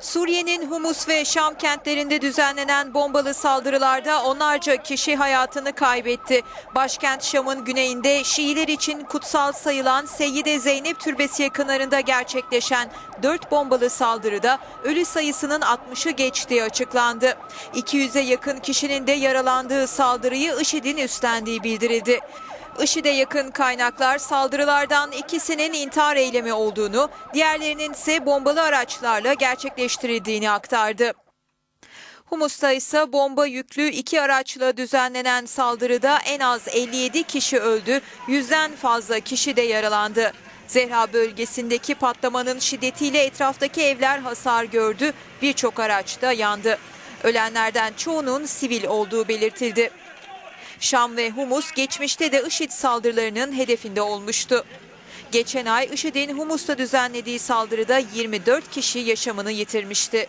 Suriye'nin Humus ve Şam kentlerinde düzenlenen bombalı saldırılarda onlarca kişi hayatını kaybetti. Başkent Şam'ın güneyinde Şiiler için kutsal sayılan Seyyide Zeynep Türbesi yakınlarında gerçekleşen 4 bombalı saldırıda ölü sayısının 60'ı geçtiği açıklandı. 200'e yakın kişinin de yaralandığı saldırıyı IŞİD'in üstlendiği bildirildi. IŞİD'e yakın kaynaklar saldırılardan ikisinin intihar eylemi olduğunu, diğerlerinin ise bombalı araçlarla gerçekleştirildiğini aktardı. Humus'ta ise bomba yüklü iki araçla düzenlenen saldırıda en az 57 kişi öldü, yüzden fazla kişi de yaralandı. Zehra bölgesindeki patlamanın şiddetiyle etraftaki evler hasar gördü, birçok araç da yandı. Ölenlerden çoğunun sivil olduğu belirtildi. Şam ve Humus geçmişte de IŞİD saldırılarının hedefinde olmuştu. Geçen ay IŞİD'in Humus'ta düzenlediği saldırıda 24 kişi yaşamını yitirmişti.